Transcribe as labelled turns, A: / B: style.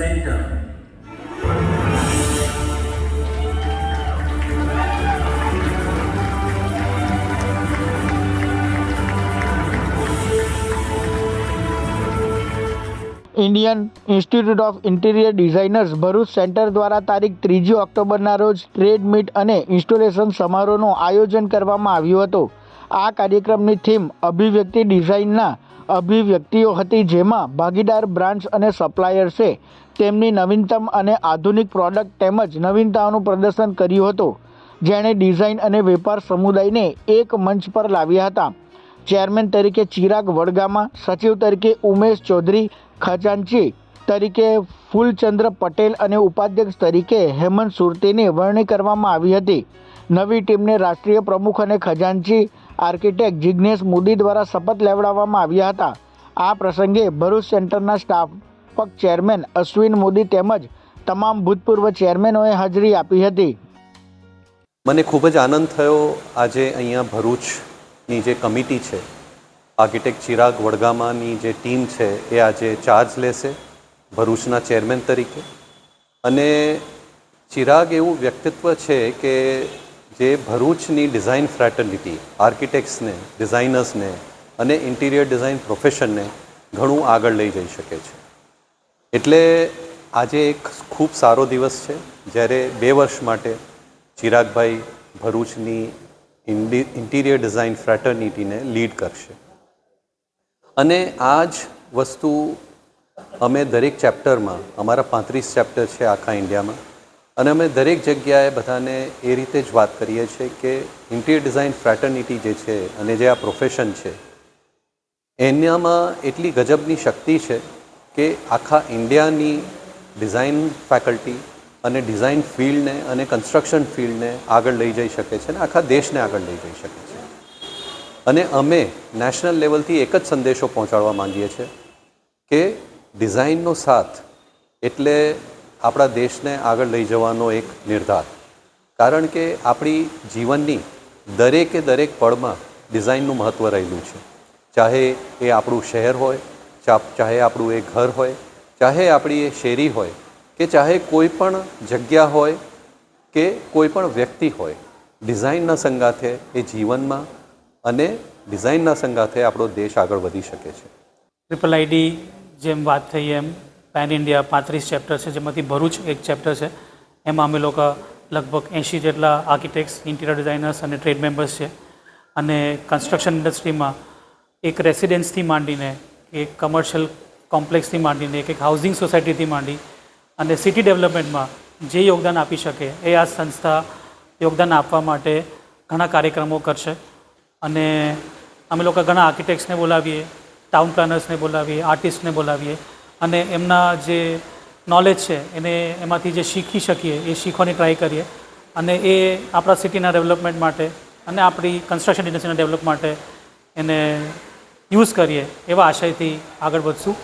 A: Center.
B: Indian institute of interior designers Bharuch center દ્વારા તારીખ ત્રીજી ઓક્ટોબરના રોજ ટ્રેડ મીટ અને ઇન્સ્ટોલેશન સમારોહનું આયોજન કરવામાં આવ્યું હતું આ કાર્યક્રમની થીમ અભિવ્યક્તિ ડિઝાઇનના અભિવ્યક્તિઓ હતી જેમાં ભાગીદાર બ્રાન્ડ્સ અને સપ્લાયર્સે તેમની નવીનતમ અને આધુનિક પ્રોડક્ટ તેમજ નવીનતાઓનું પ્રદર્શન કર્યું હતું. જેણે ડિઝાઇન અને વેપાર સમુદાયને એક મંચ પર લાવ્યા હતા. ચેરમેન તરીકે ચિરાગ વડગામા, સચિવ તરીકે ઉમેશ ચૌધરી, ખજાનચી તરીકે ફૂલચંદ્ર પટેલ અને ઉપાધ્યક્ષ તરીકે હેમંત સુરતીની વરણી કરવામાં આવી હતી. નવી ટીમને રાષ્ટ્રીય પ્રમુખ અને ખજાનચી આર્કિટેક્ટ જિજ્ઞેશ મોદી દ્વારા શપથ લેવડાવવામાં આવ્યા હતા. આ પ્રસંગે ભરૂચ સેન્ટરના સ્ટાફક ચેરમેન અશ્વિન મોદી તેમજ તમામ ભૂતપૂર્વ ચેરમેનોએ હાજરી આપી હતી.
C: મને ખૂબ જ આનંદ થયો આજે અહીંયા ભરૂચની જે કમિટી છે, આર્કિટેક્ટ ચિરાગ વડગામાની જે ટીમ છે એ આજે ચાર્જ લેશે ભરૂચના ચેરમેન તરીકે. અને ચિરાગ એવું વ્યક્તિત્વ છે કે જે ભરૂચની ડિઝાઇન ફ્રેટર્નિટી, આર્કિટેક્ટ્સને, ડિઝાઇનર્સને અને ઇન્ટિરિયર ડિઝાઇન પ્રોફેશનને ઘણું આગળ લઈ જઈ શકે છે. એટલે આજે એક ખૂબ સારો દિવસ છે. જ્યારે બે વર્ષ માટે ચિરાગભાઈ ભરૂચની ઇન્ટિરિયર ડિઝાઇન ફ્રેટર્નિટીને લીડ કરશે. અને આ જ વસ્તુ અમે દરેક ચેપ્ટરમાં, અમારા પાંત્રીસ ચેપ્ટર છે આખા ઇન્ડિયામાં, અને અમે દરેક જગ્યાએ બધાને એ રીતે જ વાત કરીએ છીએ કે ઇન્ટિરિયર ડિઝાઇન ફ્રેટર્નિટી જે છે અને જે આ પ્રોફેશન છે, એનામાં એટલી ગજબની શક્તિ છે કે આખા ઇન્ડિયાની ડિઝાઇન ફેકલ્ટી અને ડિઝાઇન ફિલ્ડને અને કન્સ્ટ્રક્શન ફિલ્ડને આગળ લઈ જઈ શકે છે અને આખા દેશને આગળ લઈ જઈ શકે છે. અને અમે નેશનલ લેવલથી એક જ સંદેશો પહોંચાડવા માંગીએ છીએ કે ડિઝાઇનનો સાથ એટલે આપણા દેશને આગળ લઈ જવાનો એક નિર્ધાર. કારણ કે આપણી જીવનની દરેકે દરેક પળમાં ડિઝાઇનનું મહત્ત્વ રહેલું છે. ચાહે એ આપણું શહેર હોય ચાહે આપણું એ ઘર હોય, ચાહે આપણી એ શેરી હોય, કે ચાહે કોઈ પણ જગ્યા હોય, કે કોઈ પણ વ્યક્તિ હોય, ડિઝાઇનના સંગાથે એ જીવનમાં અને ડિઝાઇનના સંગાથે આપણો દેશ આગળ વધી શકે છે.
D: ટ્રિપલ આઈડી જેમ વાત થઈ એમ પેન ઇન્ડિયા પાંત્રીસ ચેપ્ટર છે, જેમાંથી ભરૂચ એક ચેપ્ટર છે. એમાં અમે લોકો લગભગ એંશી જેટલા આર્કિટેક્ટ્સ ઇન્ટિરિયર ડિઝાઇનર્સ અને ટ્રેડ મેમ્બર્સ છે. અને કન્સ્ટ્રક્શન ઇન્ડસ્ટ્રીમાં એક રેસિડેન્સથી માંડીને એક કમર્શિયલ કોમ્પ્લેક્સથી માંડીને એક એક હાઉસિંગ સોસાયટીથી માંડી અને સિટી ડેવલપમેન્ટમાં જે યોગદાન આપી શકે એ આ સંસ્થા યોગદાન આપવા માટે ઘણા કાર્યક્રમો કરશે. અને અમે લોકો ઘણા આર્કિટેક્ટ્સને બોલાવીએ ટાઉન પ્લાનર્સને બોલાવીએ આર્ટિસ્ટને બોલાવીએ અને એમના જે નોલેજ છે એને એમાંથી જે શીખી શકીએ એ શીખવાની ટ્રાય કરીએ. અને એ આપણા સિટીના ડેવલપમેન્ટ માટે અને આપણી કન્સ્ટ્રક્શન ઇન્ડસ્ટ્રીના ડેવલપ માટે એને યુઝ કરીએ એવા આશયથી આગળ વધશું.